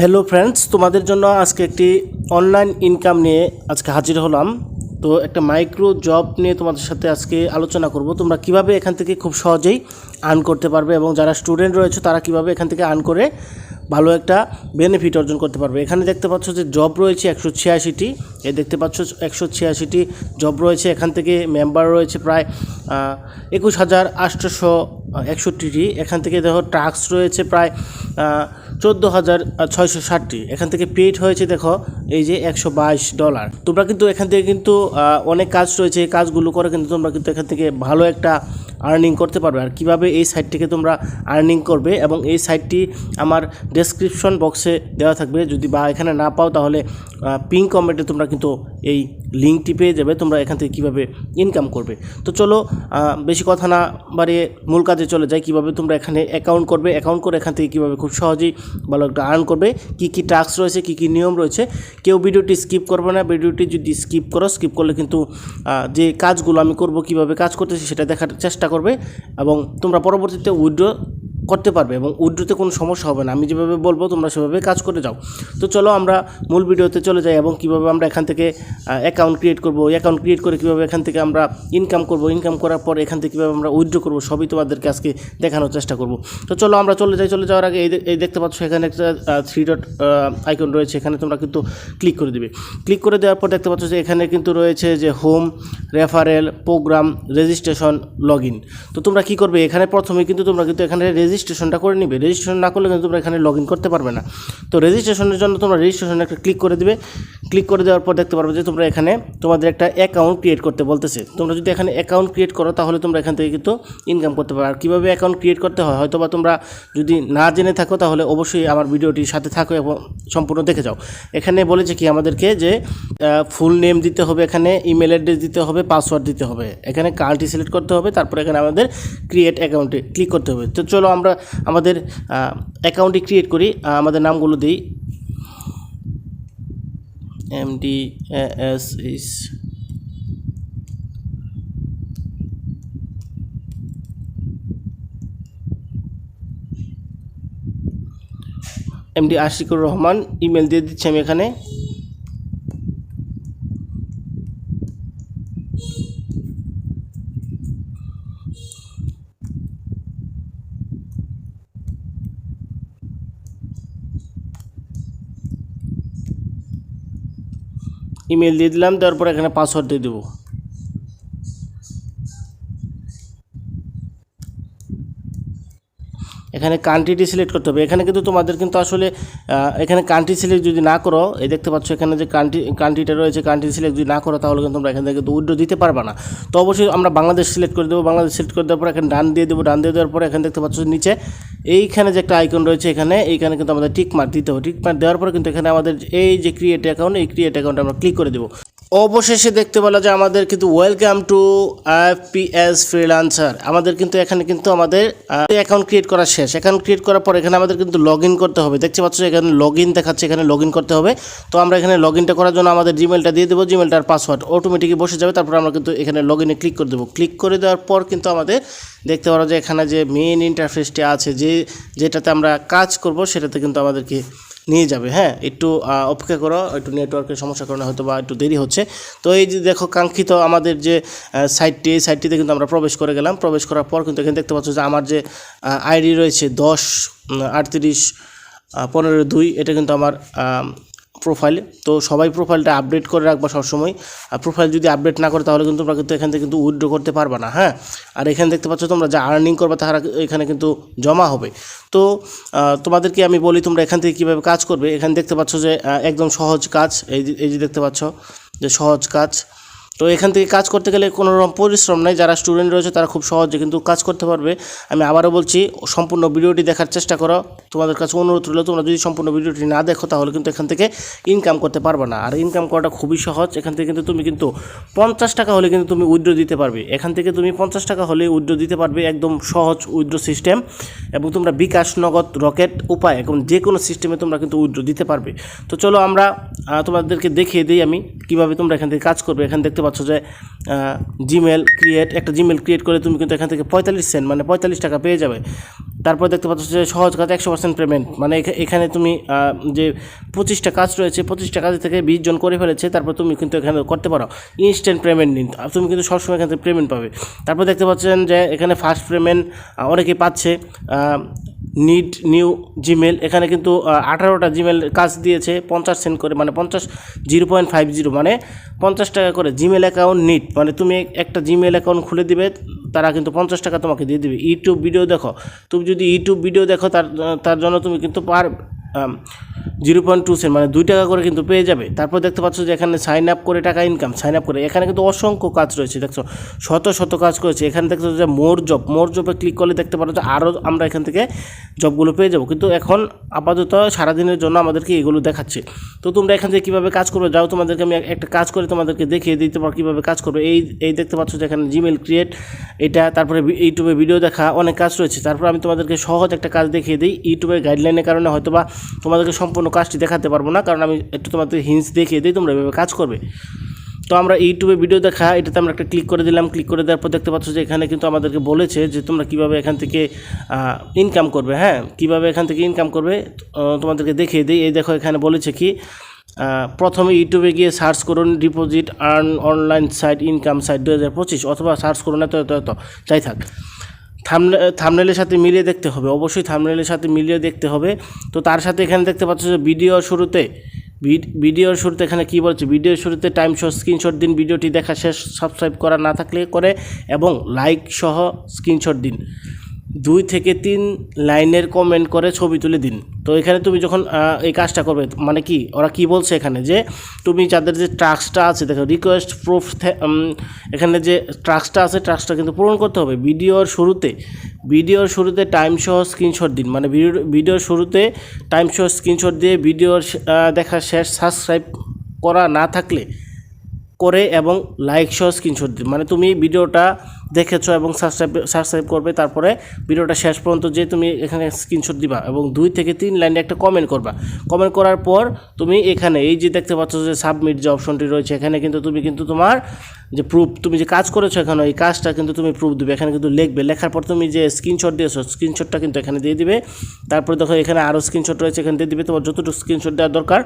Hello friends তোমাদের জন্য আজকে একটি অনলাইন ইনকাম নিয়ে আজকে হাজির হলাম। তো একটা মাইক্রো জব নিয়ে তোমাদের সাথে আজকে আলোচনা করব। তোমরা কীভাবে এখান থেকে খুব সহজেই আর্ন করতে পারবে এবং যারা স্টুডেন্ট রয়েছে, তারা কীভাবে এখান থেকে আর্ন করে ভালো একটা বেনিফিট অর্জন করতে পারবে। এখানে দেখতে পাচ্ছ যে জব রয়েছে একশো ছিয়াশিটি। এ দেখতে পাচ্ছ একশো ছিয়াশিটি জব রয়েছে। এখান থেকে মেম্বার রয়েছে প্রায় একুশ হাজার আটশোশো একষট্টিটি। এখান থেকে দেখো টাস্ক রয়েছে প্রায় চোদ্দ হাজার ছয়শো ষাটটি। এখান থেকে পেড হয়েছে, দেখো, এই যে একশো বাইশ ডলার। তোমরা কিন্তু এখান থেকে কিন্তু অনেক কাজ রয়েছে, এই কাজগুলো করে কিন্তু তোমরা কিন্তু এখান থেকে ভালো একটা আর্নিং করতে পারবে। আর কীভাবে এই সাইটটিকে তোমরা আর্নিং করবে এবং এই সাইটটি আমার ডেসক্রিপশন বক্সে দেওয়া থাকবে। যদি বা এখানে না পাও, তাহলে পিঙ্ক কমেন্টে তোমরা কিন্তু এই লিঙ্কটি পেয়ে যাবে, তোমরা এখান থেকে কীভাবে ইনকাম করবে। তো চলো বেশি কথা না বাড়িয়ে মূল কাজে চলে যায় কীভাবে তোমরা এখানে অ্যাকাউন্ট করবে অ্যাকাউন্ট করে এখান থেকে কীভাবে খুব সহজেই ভালো একটা আর্ন করবে, কী কী টাস্ক রয়েছে, কী কী নিয়ম রয়েছে, কেউ ভিডিওটি স্কিপ করবে না, ভিডিওটি যদি স্কিপ করো স্কিপ করলে কিন্তু যে কাজগুলো আমি করব, কীভাবে কাজ করতেছি সেটা দেখার চেষ্টা করবে এবং তোমরা পরবর্তীতে উইড্রো করতে পারবে এবং উইড্রোতে কোনো সমস্যা হবে না। আমি যেভাবে বলব, তোমরা সেভাবে কাজ করে যাও। তো চলো আমরা মূল ভিডিওতে চলে যাই এবং কীভাবে আমরা এখান থেকে অ্যাকাউন্ট ক্রিয়েট করব অ্যাকাউন্ট ক্রিয়েট করে কীভাবে এখান থেকে আমরা ইনকাম করব ইনকাম করার পর এখান থেকে কীভাবে আমরা উইড্রো করব, সবই তোমাদেরকে আজকে দেখানোর চেষ্টা করব। তো চলো আমরা চলে যাই, চলে যাওয়ার আগে এই দেখতে পাচ্ছ এখানে একটা থ্রি ডট আইকন রয়েছে। এখানে তোমরা কিন্তু ক্লিক করে দিবে। ক্লিক করে দেওয়ার পর দেখতে পাচ্ছ যে এখানে কিন্তু রয়েছে যে home referral program registration log তো তোমরা কী করবে? এখানে প্রথমে কিন্তু তোমরা কিন্তু এখানে রেজিস্ট্রেশনটা করে নিবে। রেজিস্ট্রেশন না করলে কিন্তু তোমরা এখানে লগ ইন করতে পারবে না। তো রেজিস্ট্রেশনের জন্য তোমরা রেজিস্ট্রেশনে একটা ক্লিক করে দিবে। ক্লিক করে দেওয়ার পর দেখতে পারবে যে তোমরা এখানে তোমাদের একটা অ্যাকাউন্ট ক্রিয়েট করতে বলতেছে। তোমরা যদি এখানে অ্যাকাউন্ট ক্রিয়েট করো, তাহলে তোমরা এখান থেকে কিন্তু ইনকাম করতে পারো আর কীভাবে অ্যাকাউন্ট ক্রিয়েট করতে হয়? হয়তো বা তোমরা যদি না জেনে থাকো, তাহলে অবশ্যই আমার ভিডিওটির সাথে থাকো এবং সম্পূর্ণ দেখে যাও। এখানে বলেছে কি আমাদেরকে যে ফুল নেম দিতে হবে এখানে ইমেল অ্যাড্রেস দিতে হবে পাসওয়ার্ড দিতে হবে। এখানে কার্ডটি সিলেক্ট করতে হবে, তারপরে এখানে আমাদের ক্রিয়েট অ্যাকাউন্টে ক্লিক করতে হবে। তো চলো আমরা আমাদের অ্যাকাউন্টটি ক্রিয়েট করি আমাদের নামগুলো দিই। এম ডি এস ইস এমডি আশিকুর রহমান ইমেল দিয়ে দিচ্ছি আমি এখানে। ইমেল দিয়ে দিলাম তারপর এখানে পাসওয়ার্ড দিয়ে দেবো। এখানে কান্ট্রিটি সিলেক্ট করতে হবে। এখানে কিন্তু তোমাদের কিন্তু আসলে এখানে কান্ট্রি সিলেক্ট যদি না করো, এই দেখতে পাচ্ছ এখানে যে কান্ট্রি কান্ট্রিটা রয়েছে কান্ট্রি সিলেক্ট যদি না করো, তাহলে কিন্তু তোমরা এখান থেকে কিন্তু উইড্রো দিতে পারবে না। তো অবশ্যই আমরা বাংলাদেশ সিলেক্ট করে দেবো। বাংলাদেশ সিলেক্ট করে দেওয়ার পর এখানে ডান দিয়ে দেবো। ডান দিয়ে দেওয়ার পরে এখানে দেখতে পাচ্ছ নিচে, এইখানে যে একটা আইকন রয়েছে এখানে, এইখানে কিন্তু আমাদের টিক মার্ক দিতে হবে। টিক মার্ক দেওয়ার পরে কিন্তু এখানে আমাদের এই যে ক্রিয়েট অ্যাকাউন্ট এই ক্রিয়েট অ্যাকাউন্টে আমরা ক্লিক করে দেবো। অবশেষে দেখতে পেল যে আমাদের কিন্তু ওয়েলকাম টু এফপিএস ফ্রিলান্সার আমাদের কিন্তু এখানে কিন্তু আমাদের অ্যাকাউন্ট ক্রিয়েট করা শেষ। অ্যাকাউন্ট ক্রিয়েট করার পর এখানে আমাদের কিন্তু লগ করতে হবে। দেখতে পাচ্ছ এখানে লগ দেখাচ্ছে, এখানে লগ করতে হবে। তো আমরা এখানে লগ করার জন্য আমাদের জিমেলটা দিয়ে দেবো। জিমেলটার পাসওয়ার্ড অটোমেটিকই বসে যাবে। তারপর আমরা কিন্তু এখানে লগ ক্লিক করে দেবো। ক্লিক করে দেওয়ার পর কিন্তু আমাদের দেখতে পারো যে এখানে যে মেইন ইন্টারফেসটি আছে, যে, যেটাতে আমরা কাজ করব, সেটাতে কিন্তু আমাদেরকে নিয়ে যাবে হ্যাঁ? একটু অপেক্ষা করো, একটু নেটওয়ার্কের সমস্যার কারণে হয়তো বা একটু দেরি হচ্ছে। তো এই যে দেখো, কাঙ্ক্ষিত আমাদের যে সাইটটি এই সাইটটিতে কিন্তু আমরা প্রবেশ করে গেলাম। প্রবেশ করার পর কিন্তু এখানে দেখতে পাচ্ছ যে আমার যে আইডি রয়েছে দশ আটত্রিশ পনেরো দুই, এটা কিন্তু আমার প্রোফাইল তো সবাই প্রোফাইলটা আপডেট করে রাখবা সবসময়। আর প্রোফাইল যদি আপডেট না করে, তাহলে কিন্তু তোমরা কিন্তু এখান থেকে কিন্তু উইথড্র করতে পারবে না হ্যাঁ? আর এখানে দেখতে পাচ্ছ তোমরা যা আর্নিং করবে তারা এখানে কিন্তু জমা হবে। তো তোমাদেরকে আমি বলি তোমরা এখান থেকে কীভাবে কাজ করবে। এখানে দেখতে পাচ্ছ যে একদম সহজ কাজ। এই যে দেখতে পাচ্ছ যে সহজ কাজ। তো এখান থেকে কাজ করতে গেলে কোনো রকম পরিশ্রম নেই। যারা স্টুডেন্ট রয়েছে তারা খুব সহজে কিন্তু কাজ করতে পারবে। আমি আবারও বলছি, সম্পূর্ণ ভিডিওটি দেখার চেষ্টা করো। তোমাদের কাছে অনুরোধ রইল, তোমরা যদি সম্পূর্ণ ভিডিওটি না দেখো তাহলে কিন্তু এখান থেকে ইনকাম করতে পারবে না। আর ইনকাম করাটা খুবই সহজ। এখান থেকে কিন্তু তুমি কিন্তু পঞ্চাশ টাকা হলে কিন্তু তুমি উইড্রো দিতে পারবে। এখান থেকে তুমি পঞ্চাশ টাকা হলে উইড্রো দিতে পারবে একদম সহজ উইথড্র সিস্টেম এবং তোমরা বিকাশ নগদ রকেট উপায় এবং যে কোনো সিস্টেমে তোমরা কিন্তু উইড্রো দিতে পারবে। তো চলো আমরা তোমাদেরকে দেখিয়ে দিই আমি কীভাবে তোমরা এখান থেকে কাজ করবে। এখানে দেখতে পাচ্ছ যে জিমেল ক্রিয়েট একটা জিমেল ক্রিয়েট করে তুমি কিন্তু এখান থেকে পঁয়তাল্লিশ সেন্ট মানে পঁয়তাল্লিশ টাকা পেয়ে যাবে। তারপর দেখতে পাচ্ছ যে সহজ কাজ একশো পার্সেন্ট পেমেন্ট মানে এখানে তুমি যে পঁচিশটা কাজ রয়েছে, পঁচিশটা কাজ থেকে বিশ জন করে ফেলেছে, তারপর তুমি কিন্তু এখানে করতে পারো। ইনস্ট্যান্ট পেমেন্ট নিন তুমি কিন্তু সবসময় এখান থেকে পেমেন্ট পাবে। তারপর দেখতে পাচ্ছেন যে এখানে ফার্স্ট পেমেন্ট অনেকেই পাচ্ছে। নিড নিউ জিমেল এখানে কিন্তু আঠারোটা জিমেল কাজ দিয়েছে, পঞ্চাশ সেন্ট করে মানে পঞ্চাশ জিরো পয়েন্ট ফাইভ জিরো মানে পঞ্চাশ টাকা করে জিমেল অ্যাকাউন্ট নিট মানে তুমি একটা জিমেল অ্যাকাউন্ট খুলে দিবে, তারা কিন্তু পঞ্চাশ টাকা তোমাকে দিয়ে দেবে। ইউটিউব ভিডিও দেখো, তুমি যদি ইউটিউব ভিডিও দেখো, তার তার জন্য তুমি কিন্তু per zero point two cent মানে দুই টাকা করে কিন্তু পেয়ে যাবে। তারপর দেখতে পাচ্ছ যে এখানে সাইন আপ করে টাকা ইনকাম সাইন আপ করে। এখানে কিন্তু অসংখ্য কাজ রয়েছে, দেখছ? শত শত কাজ করেছে। এখানে দেখছ যে মোর জব মোর জবে ক্লিক করলে দেখতে পারো যে আরও আমরা এখান থেকে জবগুলো পেয়ে যাব। কিন্তু এখন আপাতত সারাদিনের জন্য আমাদেরকে এগুলো দেখাচ্ছে। তো তোমরা এখান থেকে কীভাবে কাজ করবে? যাও, তোমাদেরকে আমি একটা কাজ করে তোমাদেরকে দেখিয়ে দিতে পারো কীভাবে কাজ করবে। এই এই দেখতে পাচ্ছ যে এখানে জিমেল ক্রিয়েট এটা তারপরে ইউটিউবে ভিডিও দেখা, অনেক কাজ রয়েছে। তারপর আমি তোমাদেরকে সহজ একটা কাজ দেখিয়ে দিই। ইউটিউবের গাইডলাইনের কারণে হয়তো বা তোমাদেরকে সম্পূর্ণ কাজটি দেখাতে পারব না, কারণ আমি একটু তোমাদের হিন্স দেখিয়ে দিই, তোমরা এভাবে কাজ করবে। তো আমরা ইউটিউবে ভিডিও দেখা, এটাতে আমরা একটা ক্লিক করে দিলাম ক্লিক করে দেওয়ার পর দেখতে পাচ্ছ যে এখানে কিন্তু আমাদেরকে বলেছে যে তোমরা কীভাবে এখান থেকে ইনকাম করবে হ্যাঁ? কীভাবে এখান থেকে ইনকাম করবে তোমাদেরকে দেখিয়ে দিই। এই দেখো এখানে বলেছে কি প্রথমে ইউটিউবে গিয়ে সার্চ করুন deposit earn online site income site দু হাজার পঁচিশ, অথবা সার্চ করুন এত এত এত যাই থাক। থামনে থামনেলের সাথে মিলিয়ে দেখতে হবে। অবশ্যই থামনেলের সাথে মিলিয়ে দেখতে হবে। তো তার সাথে এখানে দেখতে পাচ্ছ যে ভিডিও শুরুতে ভিড- ভিডিওর শুরুতে এখানে কী বলছে? ভিডিওর শুরুতে টাইম শো স্ক্রিনশট দিন ভিডিওটি দেখা শেষ সাবস্ক্রাইব করা না থাকলে করে এবং লাইক সহ স্ক্রিনশট দিন। দুই থেকে তিন লাইনের কমেন্ট করে ছবি তুলে দিন। তো এখানে তুমি যখন এই কাজটা করবে মানে কি, ওরা কি বলছে এখানে? যে তুমি যাদের যে ট্রাক্সটা আছে, দেখো রিকোয়েস্ট প্রুফ এখানে যে ট্রাক্সটা আছে ট্রাক্সটা কিন্তু পূরণ করতে হবে। ভিডিওর শুরুতে ভিডিওর শুরুতে টাইম সহ স্ক্রিনশট দিন। মানে ভিডিওর শুরুতে টাইম সহ স্ক্রিনশট দিয়ে ভিডিওর দেখা শেষ সাবস্ক্রাইব করা না থাকলে, করে এবং লাইক সহ স্ক্রিনশট দিন। মানে তুমি ভিডিওটা দেখেছ এবং সাবস্ক্রাইব সাবস্ক্রাইব করবে, তারপরে ভিডিওটা শেষ পর্যন্ত যে তুমি এখানে স্ক্রিনশট দিবা এবং দুই থেকে তিন লাইনে একটা কমেন্ট করবা। কমেন্ট করার পর তুমি এখানে এই যে দেখতে পাচ্ছ যে সাবমিট যে অপশনটি রয়েছে, এখানে কিন্তু তুমি কিন্তু তোমার যে প্রুফ তুমি যে কাজ করেছ এখানে এই কাজটা কিন্তু তুমি প্রুফ দিবে। এখানে কিন্তু লিখবে, লেখার পর তুমি যে স্ক্রিনশট দিয়েছ স্ক্রিনশটটা কিন্তু এখানে দিয়ে দিবে। তারপরে দেখো এখানে আরও স্ক্রিনশট রয়েছে, এখানে দিয়ে দিবে। তোমার যতটুকু স্ক্রিনশট দেওয়ার দরকার,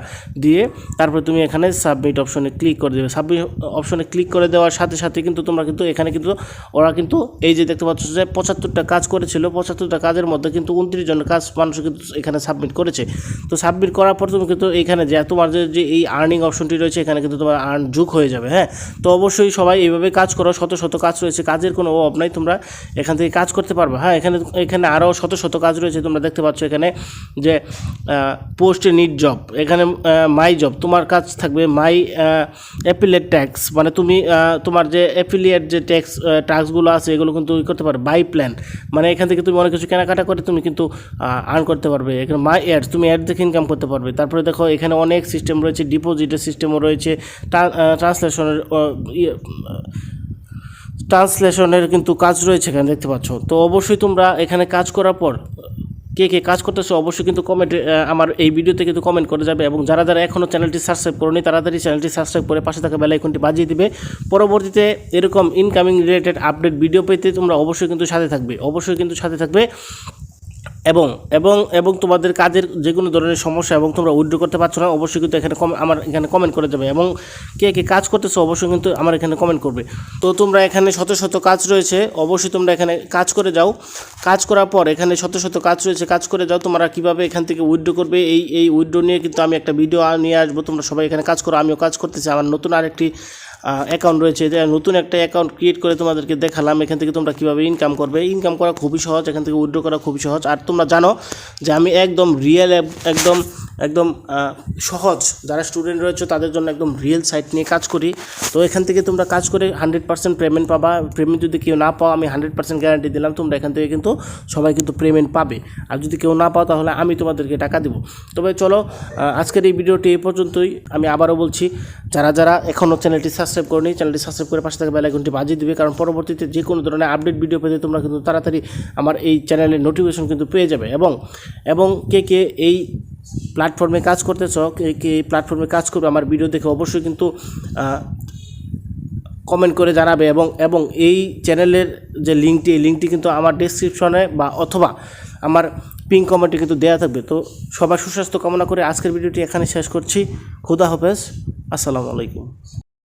দিয়ে তারপরে তুমি এখানে সাবমিট অপশনে ক্লিক করে দেবে। সাবমিট অপশনে ক্লিক করে দেওয়ার সাথে সাথে কিন্তু তোমরা কিন্তু এখানে কিন্তু ওরা কিন্তু এই যে দেখতে পাচ্ছ যে পঁচাত্তরটা কাজ করেছিল, পঁচাত্তরটা কাজের মধ্যে কিন্তু উনত্রিশ জনের কাজ মানুষ কিন্তু এখানে সাবমিট করেছে। তো সাবমিট করার পর তুমি কিন্তু এখানে যে, তোমার যে এই আর্নিং অপশনটি রয়েছে, এখানে কিন্তু তোমার আর্ন যুগ হয়ে যাবে হ্যাঁ? তো অবশ্যই সবাই এইভাবে কাজ করো, শত শত কাজ রয়েছে, কাজের কোনো অভাব নাই, তোমরা এখান থেকে কাজ করতে পারবে হ্যাঁ? এখানে এখানে আরও শত শত কাজ রয়েছে, তোমরা দেখতে পাচ্ছ এখানে যে পোস্ট নিড জব এখানে মাই জব তোমার কাজ থাকবে মাই অ্যাপিলেট ট্যাক্স মানে তুমি তোমার যে অ্যাপিলিয়েট যে ট্যাক্স ট্যাক্সগুলো আছে, এগুলো কিন্তু ই করতে পারবে বাই প্ল্যান মানে এখান থেকে তুমি অনেক কিছু কেনাকাটা করে তুমি কিন্তু আর্ন করতে পারবে। এখানে মাই অ্যাডস তুমি অ্যাড দেখে ইনকাম করতে পারবে। তারপরে দেখো, এখানে অনেক সিস্টেম রয়েছে ডিপোজিটের সিস্টেমও রয়েছে ট্রান্সলেশনের ট্রান্সলেশনের কিন্তু কাজ রয়েছে এখানে দেখতে পাচ্ছ। তো অবশ্যই তোমরা এখানে কাজ করার পর কে কে কাজ করতেছে অবশ্যই কিন্তু কমেন্ট আমার এই ভিডিওতে কিন্তু কমেন্ট করে যাবে এবং যারা যারা এখনও চ্যানেলটি সাবস্ক্রাইব করেনি তাড়াতাড়ি চ্যানেলটি সাবস্ক্রাইব করে পাশে থাকা বেলাইকনটি বাজিয়ে দিবে। পরবর্তীতে এরকম ইনকামিং রিলেটেড আপডেট ভিডিও পেতে তোমরা অবশ্যই কিন্তু সাথে থাকবে, অবশ্যই কিন্তু সাথে থাকবে। এবং এবং এবং তোমাদের কাজের যে কোনো ধরনের সমস্যা এবং তোমরা উইড্রো করতে পারছ না, অবশ্যই কিন্তু এখানে কম আমার এখানে কমেন্ট করে যাবে এবং কে কে কাজ করতেছো অবশ্যই কিন্তু আমার এখানে কমেন্ট করবে। তো তোমরা এখানে শত শত কাজ রয়েছে, অবশ্যই তোমরা এখানে কাজ করে যাও। কাজ করার পর এখানে শত শত কাজ রয়েছে, কাজ করে যাও, তোমরা কীভাবে এখান থেকে উইড্রো করবে, এই এই উইড্রো নিয়ে কিন্তু আমি একটা ভিডিও নিয়ে আসব, তোমরা সবাই এখানে কাজ করো, আমিও কাজ করতেছি, আমার নতুন আরেকটি অ্যাকাউন্ট রয়েছে নতুন একটা অ্যাকাউন্ট ক্রিয়েট করে তোমাদেরকে দেখালাম, এখান থেকে তোমরা কীভাবে ইনকাম করবে। ইনকাম করা খুবই সহজ, এখান থেকে উইথড্র করা খুবই সহজ। আর তোমরা জানো যে আমি একদম রিয়েল একদম একদম সহজ। যারা স্টুডেন্ট রয়েছে, তাদের জন্য একদম রিয়েল সাইট নিয়ে কাজ করি। তো এখান থেকে তোমরা কাজ করে হান্ড্রেড পার্সেন্ট পেমেন্ট পাবা। পেমেন্ট যদি কেউ না পাও, আমি হান্ড্রেড পার্সেন্ট গ্যারান্টি দিলাম, তোমরা এখান থেকে কিন্তু সবাই কিন্তু পেমেন্ট পাবে। আর যদি কেউ না পাও, তাহলে আমি তোমাদেরকে টাকা দেবো। তবে চলো আজকের এই ভিডিওটি এই পর্যন্তই। আমি আবারও বলছি, যারা যারা এখনও চ্যানেলটি সাবস্ক্রাইব করেনি চ্যানেলটি সাবস্ক্রাইব করে পাশে থাকা বেলাইকনটি বাজিয়ে দিবে, কারণ পরবর্তীতে যে কোনো ধরনের আপডেট ভিডিও পেতে তোমরা কিন্তু তাড়াতাড়ি আমার এই চ্যানেলের নোটিফিকেশন কিন্তু পেয়ে যাবে। এবং এবং কে কে এই প্ল্যাটফর্মে কাজ করতেছ, কে কে এই প্ল্যাটফর্মে কাজ করবে আমার ভিডিও দেখে অবশ্যই কিন্তু কমেন্ট করে জানাবে। এবং এবং এই চ্যানেলের যে লিঙ্কটি এই লিঙ্কটি কিন্তু আমার ডিসক্রিপশনে বা অথবা আমার পিন কমেন্টে কিন্তু দেওয়া থাকবে। তো সবার সুস্বাস্থ্য কামনা করে আজকের ভিডিওটি এখানে শেষ করছি। খুদা হাফেজ। আসসালামু আলাইকুম।